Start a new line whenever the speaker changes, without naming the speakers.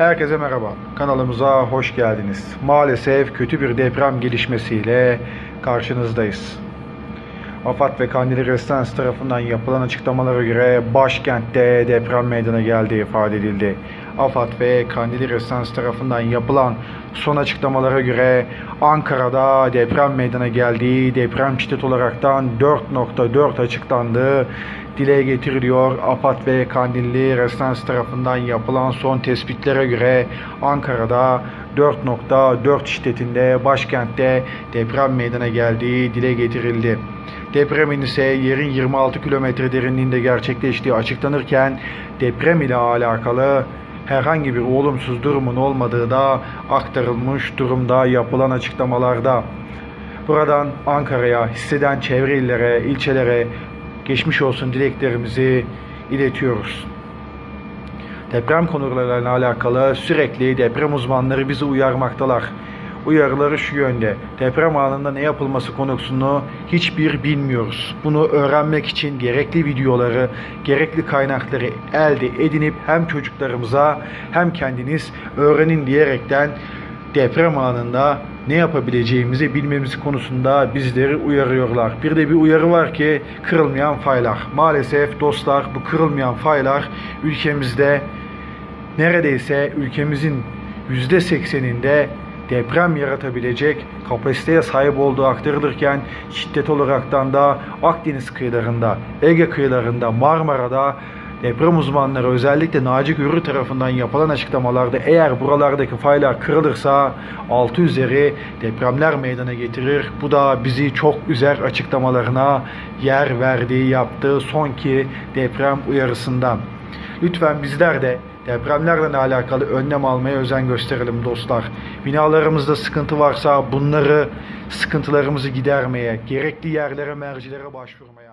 Herkese merhaba. Kanalımıza hoş geldiniz. Maalesef kötü bir deprem gelişmesiyle karşınızdayız. AFAD ve Kandili Residence tarafından yapılan açıklamalara göre başkentte deprem meydana geldiği ifade edildi. AFAD ve Kandili Residence tarafından yapılan son açıklamalara göre Ankara'da deprem meydana geldiği deprem şiddet olaraktan 4.4 açıklandığı dile getiriliyor. AFAD ve Kandilli Residence tarafından yapılan son tespitlere göre Ankara'da 4.4 şiddetinde başkentte deprem meydana geldiği dile getirildi. Depremin ise yerin 26 kilometre derinliğinde gerçekleştiği açıklanırken deprem ile alakalı herhangi bir olumsuz durumun olmadığı da aktarılmış durumda yapılan açıklamalarda. Buradan Ankara'ya, hisseden çevre illere, ilçelere geçmiş olsun dileklerimizi iletiyoruz. Deprem konularıyla alakalı sürekli deprem uzmanları bizi uyarmaktalar. Uyarıları şu yönde. Deprem anında ne yapılması konusunu hiçbir bilmiyoruz. Bunu öğrenmek için gerekli videoları, gerekli kaynakları elde edinip hem çocuklarımıza hem kendiniz öğrenin diyerekten deprem anında ne yapabileceğimizi bilmemiz konusunda bizleri uyarıyorlar. Bir de bir uyarı var ki kırılmayan faylar. Maalesef dostlar bu kırılmayan faylar ülkemizde neredeyse ülkemizin %80'inde deprem yaratabilecek kapasiteye sahip olduğu aktarılırken şiddet olaraktan da Akdeniz kıyılarında, Ege kıyılarında, Marmara'da deprem uzmanları özellikle Naci Görür tarafından yapılan açıklamalarda eğer buralardaki faylar kırılırsa 6 üzeri depremler meydana getirir. Bu da bizi çok üzer açıklamalarına yer verdiği yaptığı sonki deprem uyarısından. Lütfen bizler de depremlerle alakalı önlem almaya özen gösterelim dostlar. Binalarımızda sıkıntı varsa bunları sıkıntılarımızı gidermeye, gerekli yerlere, mercilere başvurmaya